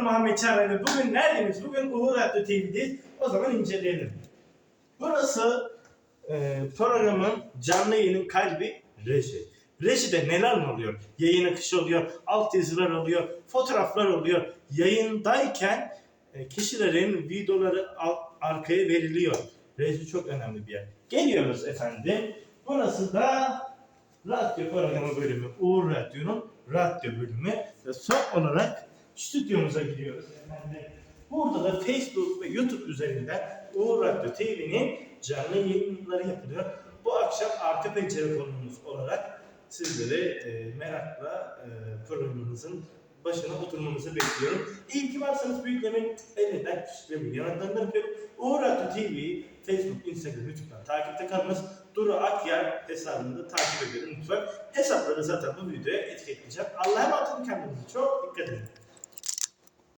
adım Muhammed Çağrı ve bugün neredeyiz? Bugün Uğur Radyo TV'deyiz. O zaman inceleyelim. Burası e, programın canlı yayının kalbi reji. Rejide neler oluyor? Yayın akışı oluyor, alt yazılar oluyor, fotoğraflar oluyor. Yayındayken e, kişilerin videoları al- arkaya veriliyor. Reji çok önemli bir yer. Geliyoruz efendim. Burası da radyo programı bölümü. Uğur Radyo'nun radyo bölümü. Ve son olarak stüdyomuza gidiyoruz efendim. Burada da Facebook ve YouTube üzerinden Uğur Radyo TV'nin canlı yayınları yapılıyor. Bu akşam arka pencere konumuz olarak sizleri e, merakla e, programımızın başına oturmanızı bekliyorum. İyi ki varsanız büyüklerin elinden küçüklerin yanaklarından öpüyorum. Uğur Radyo TV, Facebook, Instagram, YouTube'dan takipte kalınız. Duru Akyar hesabını da takip edin lütfen. Hesapları zaten bu videoya etiketleyeceğim. Allah'a emanet olun kendinize. Çok dikkat edin.